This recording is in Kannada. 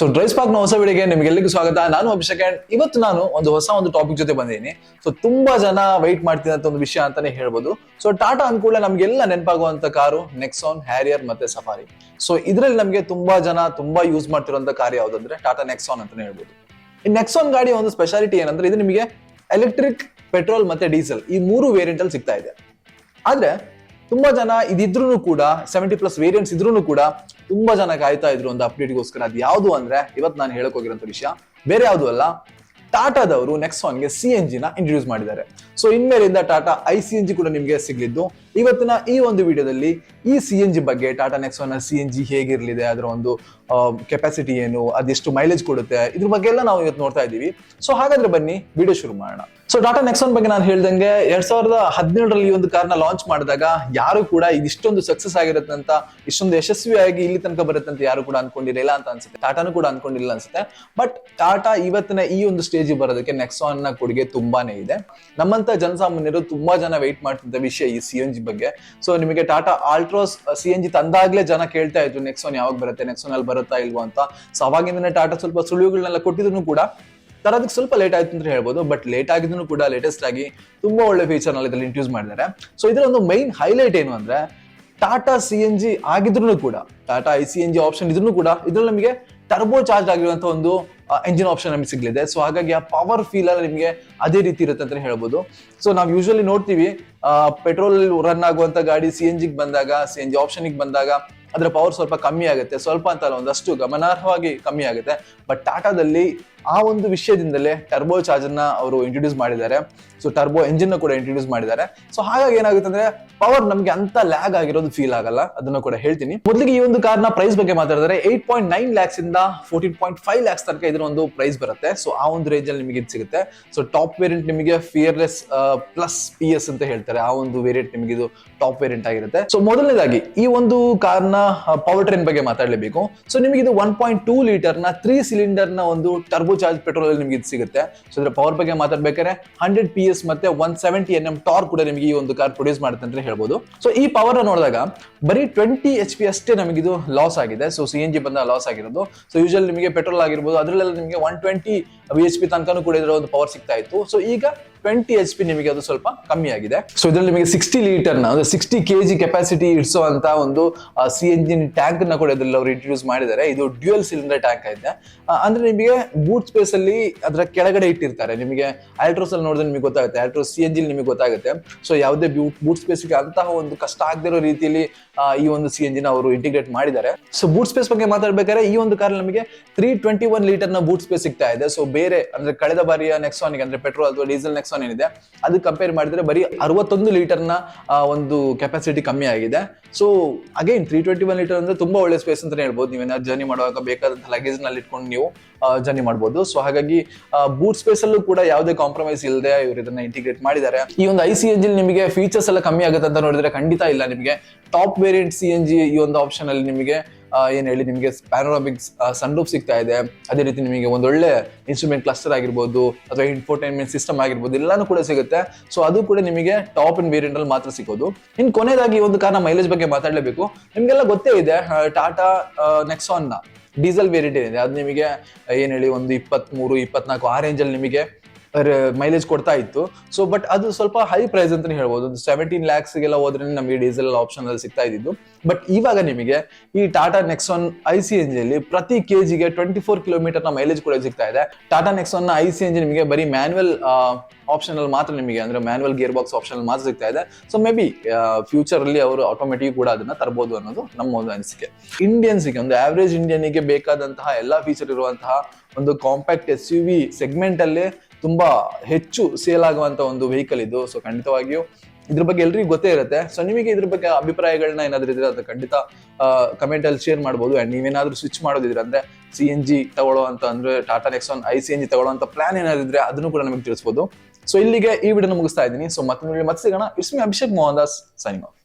ಸೊ ಡ್ರೈವ್ ಪಾರ್ಕ್ನ ಹೊಸ ವಿಡಿಯೋಗೆ ನಿಮಗೆಲ್ಲರಿಗೂ ಸ್ವಾಗತ. ನಾನು ಅಭಿಷೇಕ್ ಅಂಡ್ ಇವತ್ತು ನಾನು ಒಂದು ಹೊಸ ಒಂದು ಟಾಪಿಕ್ ಜೊತೆ ಬಂದಿದ್ದೀನಿ. ಸೊ ತುಂಬಾ ಜನ ವೈಟ್ ಮಾಡ್ತಿದ್ದಂತ ಒಂದು ವಿಷಯ ಅಂತಾನೆ ಹೇಳ್ಬೋದು. ಸೊ ಟಾಟಾ ಅನುಕೂಲ ನಮ್ಗೆಲ್ಲ ನೆನಪಾಗುವಂತ ಕಾರು ನೆಕ್ಸಾನ್ ಹ್ಯಾರಿಯರ್ ಮತ್ತೆ ಸಫಾರಿ ಸೊ ಇದ್ರಲ್ಲಿ ನಮಗೆ ತುಂಬಾ ಜನ ತುಂಬಾ ಯೂಸ್ ಮಾಡ್ತಿರುವಂತ ಕಾರ್ ಯಾವ್ದಂದ್ರೆ ಟಾಟಾ ನೆಕ್ಸಾನ್ ಅಂತಾನೆ ಹೇಳ್ಬೋದು. ಈ ನೆಕ್ಸಾನ್ ಗಾಡಿ ಒಂದು ಸ್ಪೆಷಾಲಿಟಿ ಏನಂದ್ರೆ ಇದು ನಿಮಗೆ ಎಲೆಕ್ಟ್ರಿಕ್ ಪೆಟ್ರೋಲ್ ಮತ್ತೆ ಡೀಸೆಲ್ ಈ ಮೂರು ವೇರಿಯಂಟ್ ಅಲ್ಲಿ ಸಿಗ್ತಾ ಇದೆ. ಆದ್ರೆ ತುಂಬಾ ಜನ ಇದಿದ್ರು ಕೂಡ ಸೆವೆಂಟಿ ಪ್ಲಸ್ ವೇರಿಯಂಟ್ಸ್ ಇದ್ರೂ ಕೂಡ ತುಂಬಾ ಜನ ಕಾಯ್ತಾ ಇದ್ರು ಒಂದು ಅಪ್ಡೇಟ್ಗೋಸ್ಕರ ಅದು ಯಾವುದು ಅಂದ್ರೆ, ಇವತ್ತು ನಾನು ಹೇಳಕ್ ಹೋಗಿರೋ ವಿಷಯ. ಬೇರೆ ಯಾವುದು ಅಲ್ಲ, ಟಾಟಾದವರು ನೆಕ್ಸಾನ್ಗೆ ಸಿ ಎನ್ ಜಿನ ಇಂಟ್ರೊಡ್ಯೂಸ್ ಮಾಡಿದ್ದಾರೆ. So ಇನ್ಮೇಲಿಂದ Tata I C N G ಕೂಡ ನಿಮಗೆ ಸಿಗ್ಲಿದ್ದು. ಇವತ್ತಿನ ಈ ಒಂದು ವಿಡಿಯೋದಲ್ಲಿ ಈ ಸಿ ಎನ್ ಜಿ ಬಗ್ಗೆ ಟಾಟಾ ನೆಕ್ಸೋನ ಸಿ ಎನ್ ಜಿ ಹೇಗಿರ್ಲಿದೆ, ಅದರ ಒಂದು ಕೆಪಾಸಿಟಿ ಏನು, ಅದೆಷ್ಟು ಮೈಲೇಜ್ ಕೊಡುತ್ತೆ, ಇದ್ರ ಬಗ್ಗೆ ಎಲ್ಲ ನಾವು ಇವತ್ತು ನೋಡ್ತಾ ಇದ್ದೀವಿ. ಸೊ ಹಾಗಾದ್ರೆ ಬನ್ನಿ, ವಿಡಿಯೋ ಶುರು ಮಾಡೋಣ. ಸೊ ಟಾಟಾ ನೆಕ್ಸಾನ್ ಬಗ್ಗೆ ನಾನು ಹೇಳ್ದಂಗೆ ಎರಡ್ ಸಾವಿರದ ಹದಿನೇಳರಲ್ಲಿ ಒಂದು ಕಾರ್ನ ಲಾಂಚ್ ಮಾಡಿದಾಗ ಯಾರು ಕೂಡ ಇದಿಷ್ಟೊಂದು ಸಕ್ಸಸ್ ಆಗಿರುತ್ತೆ ಅಂತ, ಇಷ್ಟೊಂದು ಯಶಸ್ವಿಯಾಗಿ ಇಲ್ಲಿ ತನಕ ಬರುತ್ತೆ ಅಂತ ಯಾರು ಕೂಡ ಅನ್ಕೊಂಡಿರಲಿಲ್ಲ ಅಂತ ಅನ್ಸುತ್ತೆ. ಟಾಟಾನು ಕೂಡ ಅನ್ಕೊಂಡಿಲ್ಲ ಅನ್ಸುತ್ತೆ. ಬಟ್ ಟಾಟಾ ಇವತ್ತಿನ ಈ ಒಂದು ಸ್ಟೇಜ್ ಬರೋದಕ್ಕೆ ನೆಕ್ಸಾನ್ನ ಕೊಡುಗೆ ತುಂಬಾನೇ ಇದೆ. ನಮ್ಮಂತ ಜನಸಾಮಾನ್ಯರು ತುಂಬಾ ಜನ ವೆಯ್ಟ್ ಮಾಡ್ತಿದ್ದ ವಿಷಯ ಈ ಸಿ ಎನ್ ಜಿ ಬಗ್ಗೆ. ಸೊ ನಿಮಗೆ Tata Altroz C N G ತಂದಾಗ್ಲೇ ಜನ ಕೇಳ್ತಾ ಇದ್ರು ಒನ್ ಯಾವಾಗ ಬರುತ್ತೆ ನೆಕ್ಸಾನ್ ಅಲ್ಲಿ ಬರುತ್ತಾ ಇಲ್ವಾ ಅಂತ. ಸೊ ಅವಾಗಿಂದನೇ ಟಾಟಾ ಸ್ವಲ್ಪ ಸುಳಿವುಗಳನ್ನೆಲ್ಲ ಕೊಟ್ಟಿದ್ರು ಕೂಡ ತರೋದಕ್ಕೆ ಸ್ವಲ್ಪ ಲೇಟ್ ಆಯ್ತು ಅಂತ ಹೇಳ್ಬೋದು ಬಟ್ ಲೇಟ್ ಆಗಿದ್ರು ಕೂಡ ಲೇಟೆಸ್ಟ್ ಆಗಿ ತುಂಬಾ ಒಳ್ಳೆ ಫೀಚರ್ನಲ್ಲಿ ಇದ್ರಲ್ಲಿ ಇಂಟ್ಯೂಸ್ ಮಾಡಿದ್ದಾರೆ. ಸೊ ಇದರ ಒಂದು ಮೈನ್ ಹೈಲೈಟ್ ಏನು ಅಂದ್ರೆ ಟಾಟಾ ಸಿ ಎನ್ ಜಿ ಆಗಿದ್ರು ಕೂಡ Tata I C N G option ಇದ್ರೂ ಕೂಡ, ಇದ್ರಲ್ಲಿ ನಮಗೆ ಟರ್ಬೋ ಚಾರ್ಜ್ ಆಗಿರುವಂತ ಒಂದು ಎಂಜಿನ್ ಆಪ್ಷನ್ ನಮಗೆ ಸಿಗಲಿದೆ. ಸೊ ಹಾಗಾಗಿ ಆ ಪವರ್ ಫೀಲ್ ಅಲ್ಲಿ ನಿಮಗೆ ಅದೇ ರೀತಿ ಇರುತ್ತೆ ಅಂತ ಹೇಳ್ಬೋದು. ಸೊ ನಾವು ಯೂಶಲಿ ನೋಡ್ತೀವಿ ಪೆಟ್ರೋಲ್ ರನ್ ಆಗುವಂತ ಗಾಡಿ ಸಿ ಎನ್ ಜಿಗೆ ಬಂದಾಗ ಸಿ ಎನ್ ಜಿ ಆಪ್ಷನ್ಗೆ ಬಂದಾಗ ಅದರ ಪವರ್ ಸ್ವಲ್ಪ ಕಮ್ಮಿ ಆಗುತ್ತೆ. ಸ್ವಲ್ಪ ಅಂತಲ್ಲ ಒಂದಷ್ಟು ಗಮನಾರ್ಹವಾಗಿ ಕಮ್ಮಿ ಆಗುತ್ತೆ. ಬಟ್ ಟಾಟಾದಲ್ಲಿ ಆ ಒಂದು ವಿಷಯದಿಂದಲೇ ಟರ್ಬೋ ಚಾರ್ಜರ್ನ ಅವರು ಇಂಟ್ರೊಡ್ಯೂಸ್ ಮಾಡಿದ್ದಾರೆ. ಸೊ ಟರ್ಬೋ ಎಂಜಿನ್ ಕೂಡ ಇಂಟ್ರೊಡ್ಯೂಸ್ ಮಾಡಿದ್ದಾರೆ. ಸೊ ಹಾಗಾಗಿ ಏನಾಗುತ್ತೆ ಅಂದ್ರೆ ಪವರ್ ನಮಗೆ ಅಂತ ಲ್ಯಾಗ್ ಆಗಿರೋದು ಫೀಲ್ ಆಗಲ್ಲ. ಅದನ್ನ ಕೂಡ ಹೇಳ್ತೀನಿ. ಮೊದಲಿಗೆ ಈ ಒಂದು ಕಾರ್ನ ಪ್ರೈಸ್ ಬಗ್ಗೆ ಮಾತಾಡಿದ್ರೆ ಏಟ್ ಪಾಯಿಂಟ್ ನೈನ್ ಲ್ಯಾಕ್ಸ್ ಇಂದ ಫೋರ್ಟೀನ್ ಪಾಯಿಂಟ್ ಫೈವ್ ಲ್ಯಾಕ್ಸ್ ತನಕ ಇದರ ಒಂದು ಪ್ರೈಸ್ ಬರುತ್ತೆ. ಸೊ ಆ ಒಂದು ರೇಂಜ್ ಅಲ್ಲಿ ನಿಮಗೆ ಸಿಗುತ್ತೆ. ಸೊ ಟಾಪ್ ವೇರಿಯಂಟ್ ನಿಮಗೆ ಫಿಯರ್ಲೆಸ್ ಪ್ಲಸ್ ಪಿ ಎಸ್ ಅಂತ ಹೇಳ್ತಾರೆ. ಆ ಒಂದು ವೇರಿಯಂಟ್ ನಿಮಗೆ ಇದು ಟಾಪ್ ವೇರಿಯಂಟ್ ಆಗಿರುತ್ತೆ. ಸೊ ಮೊದಲನೇದಾಗಿ ಈ ಒಂದು ಕಾರ್ನ ಪವರ್ ಟ್ರೈನ್ ಬಗ್ಗೆ ಮಾತಾಡಲೇಬೇಕು. ಸೊ ನಿಮಗೆ ಇದು ಒನ್ ಪಾಯಿಂಟ್ ಟೂ ಲೀಟರ್ನ ತ್ರೀ ಸಿಲಿಂಡರ್ನ ಒಂದು ಟರ್ಬೋ ಚಾರ್ಜ್ ಪೆಟ್ರೋಲ್ ಅಲ್ಲಿ ನಿಮಗೆ ಇದು ಸಿಗುತ್ತೆ. ಸೊ ಅದರ ಪವರ್ ಬಗ್ಗೆ ಮಾತಾಡ್ಬೇಕಾದ್ರೆ ಹಂಡ್ರೆಡ್ ಪಿ ಎಸ್ ಮತ್ತೆ one seventy N M torque ಕೂಡ ನಿಮಗೆ ಈ ಒಂದು ಕಾರ್ ಪ್ರೊಡ್ಯೂಸ್ ಮಾಡುತ್ತೆ ಅಂತ ಹೇಳ್ಬೋದು. ಸೊ ಈ ಪವರ್ ನೋಡಿದಾಗ ಬರೀ ಟ್ವೆಂಟಿ ಎಚ್ ಪಿ ಅಷ್ಟೇ ನಮಗೆ ಇದು ಲಾಸ್ ಆಗಿದೆ. ಸೊ ಸಿ ಎನ್ ಜಿ ಬಂದ ಲಾಸ್ ಆಗಿರೋದು. ಸೊ ಯೂಶಲ್ ನಿಮಗೆ ಪೆಟ್ರೋಲ್ ಆಗಿರ್ಬೋದು. ಅದರಲ್ಲೆಲ್ಲ ನಿಮಗೆ one twenty B H P ತನಕನೂ ಕೂಡ ಇದರ ಒಂದು ಪವರ್ ಸಿಗ್ತಾ ಇತ್ತು. ಸೊ ಈಗ ಟ್ವೆಂಟಿ ಎಚ್ ಪಿ ನಿಮಗೆ ಅದು ಸ್ವಲ್ಪ ಕಮ್ಮಿ ಆಗಿದೆ. ಸೊ ಇದರಲ್ಲಿ ನಿಮಗೆ ಸಿಕ್ಸ್ಟಿ ಲೀಟರ್ನ ಅಂದ್ರೆ ಸಿಕ್ಸ್ಟಿ ಕೆ ಜಿ ಕೆಪಾಸಿಟಿ ಇಡಿಸುವಂತ ಒಂದು ಸಿ ಎಂಜಿನ್ ಟ್ಯಾಂಕ್ನ ಕೂಡ ಇದರಲ್ಲಿ ಅವರು ಇಂಟ್ರೊಡ್ಯೂಸ್ ಮಾಡಿದ್ದಾರೆ. ಇದು ಡ್ಯೂಯಲ್ ಸಿಲಿಂಡರ್ ಟ್ಯಾಂಕ್ ಇದೆ ಆ, ಅಂದ್ರೆ ನಿಮಗೆ ಸ್ಪೇಸ್ ಅಲ್ಲಿ ಅದರ ಕೆಳಗಡೆ ಇಟ್ಟಿರ್ತಾರೆ. ನಿಮಗೆ ಆಲ್ಟ್ರೋಸ್ ಅಲ್ಲಿ ನೋಡಿದ್ರೆ ನಿಮಗೆ ಗೊತ್ತಾಗುತ್ತೆ. ಆಲ್ಟ್ರೋಸ್ ಸಿ ಎಂಜಿನ್ ನಿಮಗೆ ಗೊತ್ತಾಗುತ್ತೆ. ಸೊ ಯಾವುದೇ ಬೂಟ್ ಬೂಟ್ ಸ್ಪೇಸ್ಗೆ ಅಂತಹ ಒಂದು ಕಷ್ಟ ಆಗದಿರೋ ರೀತಿಯಲ್ಲಿ ಈ ಒಂದು ಸಿ ಎಂಜಿನ್ ಅವರು ಇಂಟಿಗ್ರೇಟ್ ಮಾಡಿದ್ದಾರೆ. ಸೊ ಬೂಟ್ ಸ್ಪೇಸ್ ಬಗ್ಗೆ ಮಾತಾಡ್ಬೇಕಾದ್ರೆ ಈ ಒಂದು ಕಾರ್ ನಮಗೆ ತ್ರೀ ಟ್ವೆಂಟಿ ಒನ್ ಲೀಟರ್ನ ಬೂಟ್ ಸ್ಪೇಸ್ ಸಿಗ್ತಾ ಇದೆ. ಸೊ ಬೇರೆ ಅಂದ್ರೆ ಕಳೆದ ಬಾರಿಯ ನೆಕ್ಸಾನಿಗೆ ಅಂದ್ರೆ ಪೆಟ್ರೋಲ್ ಅಥವಾ ಡೀಸೆಲ್ ನೆಕ್ಸಾನ್ ಏನಿದೆ, ಅದು ಕಂಪೇರ್ ಮಾಡಿದ್ರೆ ಬರೀ ಅರವತ್ತೊಂದು ಲೀಟರ್ನ ಒಂದು ಕೆಪಾಸಿಟಿ ಕಮ್ಮಿ ಆಗಿದೆ. So again three twenty one litre ಅಂದ್ರೆ ತುಂಬಾ ಒಳ್ಳೆ ಸ್ಪೇಸ್ ಅಂತ ಹೇಳ್ಬೋದು. ನೀವೇನಾದ್ರು ಜರ್ನಿ ಮಾಡುವಾಗ ಬೇಕಾದಂತ ಲಗೇಜ್ನಲ್ಲಿ ಇಟ್ಕೊಂಡು ನೀವು ಜರ್ನಿ ಮಾಡಬಹುದು ಸೊ ಹಾಗಾಗಿ ಬೂಟ್ ಸ್ಪೇಸ್ ಅಲ್ಲೂ ಕೂಡ ಯಾವುದೇ ಕಾಂಪ್ರಮೈಸ್ ಇಲ್ಲದೆ ಇವರು ಇದನ್ನ ಇಂಟಿಗ್ರೇಟ್ ಮಾಡಿದ್ದಾರೆ. ಈ ಒಂದು ಐ ಸಿ ಎಂಜಿನ್ ನಿಮಗೆ ಫೀಚರ್ಸ್ ಎಲ್ಲ ಕಮ್ಮಿ ಆಗುತ್ತೆ ಅಂತ ನೋಡಿದ್ರೆ ಖಂಡಿತ ಇಲ್ಲ ನಿಮಗೆ. Top variant C N G ಈ ಒಂದು ಆಪ್ಷನ್ ಅಲ್ಲಿ ನಿಮಗೆ ಏನ್ ಹೇಳಿ, ನಿಮಗೆ ಪ್ಯಾನೋರಾಮಿಕ್ ಸನ್ರೂಫ್ ಸಿಗ್ತಾ ಇದೆ. ಅದೇ ರೀತಿ ನಿಮಗೆ ಒಂದೊಳ್ಳೆ ಇನ್ಸ್ಟ್ರೂಮೆಂಟ್ ಕ್ಲಸ್ಟರ್ ಆಗಿರ್ಬೋದು, ಅಥವಾ ಇನ್ಫೋಟೈನ್ಮೆಂಟ್ ಸಿಸ್ಟಮ್ ಆಗಿರ್ಬೋದು, ಎಲ್ಲಾನು ಕೂಡ ಸಿಗುತ್ತೆ. ಸೊ ಅದು ಕೂಡ ನಿಮಗೆ ಟಾಪ್ ಇನ್ ವೇರಿಯಂಟ್ ಅಲ್ಲಿ ಮಾತ್ರ ಸಿಗೋದು. ಇನ್ನು ಕೊನೆಯದಾಗಿ ಒಂದು ಕಾರಣ ಮೈಲೇಜ್ ಬಗ್ಗೆ ಮಾತಾಡಲೇಬೇಕು. ನಿಮ್ಗೆಲ್ಲ ಗೊತ್ತೇ ಇದೆ ಟಾಟಾ ನೆಕ್ಸಾನ್ನ. ಡೀಸೆಲ್ ವೇರಿಯಂಟ್ ಏನಿದೆ? ಅದು ನಿಮಗೆ ಏನ್ ಹೇಳಿ ಒಂದು ಇಪ್ಪತ್ಮೂರು ಇಪ್ಪತ್ನಾಲ್ಕು ಆ ರೇಂಜಲ್ಲಿ ನಿಮಗೆ ಮೈಲೇಜ್ ಕೊಡ್ತಾ ಇತ್ತು. ಸೊ ಬಟ್ ಅದು ಸ್ವಲ್ಪ ಹೈ ಪ್ರೈಸ್ ಅಂತಾನೆ ಹೇಳ್ಬೋದು. ಒಂದು ಸೆವೆಂಟೀನ್ ಲ್ಯಾಕ್ಸ್ ಗೆಲ್ಲ ಹೋದ್ರೆ ನಮಗೆ ಡೀಸೆಲ್ ಆಪ್ಷನ್ ಅಲ್ಲಿ ಸಿಗ್ತಾ ಇದ್ದಿದ್ದು. ಬಟ್ ಇವಾಗ ನಿಮಗೆ ಈ Tata Nexon I C N ಅಲ್ಲಿ ಪ್ರತಿ ಕೆಜಿಗೆ ಟ್ವೆಂಟಿ ಫೋರ್ ಕಿಲೋಮೀಟರ್ ಮೈಲೇಜ್ ಕೂಡ ಸಿಗ್ತಾ ಇದೆ. ಟಾಟಾ ನೆಕ್ಸಾನ್ನ ಐ ಸಿ ಎನ್ ನಿಮಗೆ ಬರೀ ಮ್ಯಾನ್ಯಲ್ ಆಪ್ಷನ್ ಅಲ್ಲಿ ಮಾತ್ರ ನಿಮಗೆ ಅಂದ್ರೆ ಮ್ಯಾನ್ಯಲ್ ಗೇರ್ ಬಾಕ್ಸ್ ಆಪ್ಷನ್ ಅಲ್ಲಿ ಮಾತ್ರ ಸಿಗ್ತಾ ಇದೆ. ಸೊ ಮೇ ಬಿ ಫ್ಯೂಚರ್ ಅಲ್ಲಿ ಅವರು ಆಟೋಮೆಟಿಕ್ ಕೂಡ ಅದನ್ನ ತರಬಹುದು ಅನ್ನೋದು ನಮ್ಮ ಒಂದು ಅನಿಸಿಕೆ. ಇಂಡಿಯನ್ಸ್ಗೆ ಒಂದು ಆವರೇಜ್ ಇಂಡಿಯನ್ಗೆ ಬೇಕಾದಂತಹ ಎಲ್ಲಾ ಫೀಚರ್ ಇರುವಂತಹ ಒಂದು compact S U V segment ಅಲ್ಲೇ ತುಂಬಾ ಹೆಚ್ಚು ಸೇಲ್ ಆಗುವಂತ ಒಂದು ವೆಹಿಕಲ್ ಇದು. ಸೊ ಖಂಡಿತವಾಗಿಯೂ ಇದ್ರ ಬಗ್ಗೆ ಎಲ್ರಿಗೂ ಗೊತ್ತೇ ಇರುತ್ತೆ. ಸೊ ನಿಮಗೆ ಇದ್ರ ಬಗ್ಗೆ ಅಭಿಪ್ರಾಯಗಳನ್ನ ಏನಾದ್ರು ಇದ್ರೆ ಅದು ಖಂಡಿತ ಕಮೆಂಟ್ ಅಲ್ಲಿ ಶೇರ್ ಮಾಡ್ಬೋದು. ಅಂಡ್ ನೀವೇನಾದ್ರೂ ಸ್ವಿಚ್ ಮಾಡೋದಿದ್ರೆ ಅಂದ್ರೆ ಸಿ ಎನ್ ಜಿ ತಗೊಳ್ಳೋ ಅಂತ ಅಂದ್ರೆ Tata Nexon I C N G ತಗೊಳ್ಳೋ ಅಂತ ಪ್ಲಾನ್ ಏನಾದ್ರು ಇದ್ರೆ ಅದನ್ನು ಕೂಡ ನಮಗೆ ತಿಳಿಸಬಹುದು ಸೊ ಇಲ್ಲಿಗೆ ಈ ವಿಡಿಯೋ ಮುಗಿಸ್ತಾ ಇದ್ದೀನಿ. ಸೊ ಮತ್ತೆ ಮತ್ತೆ ಸಿಗೋಣ. It's me Abhishek Mohan Das signing off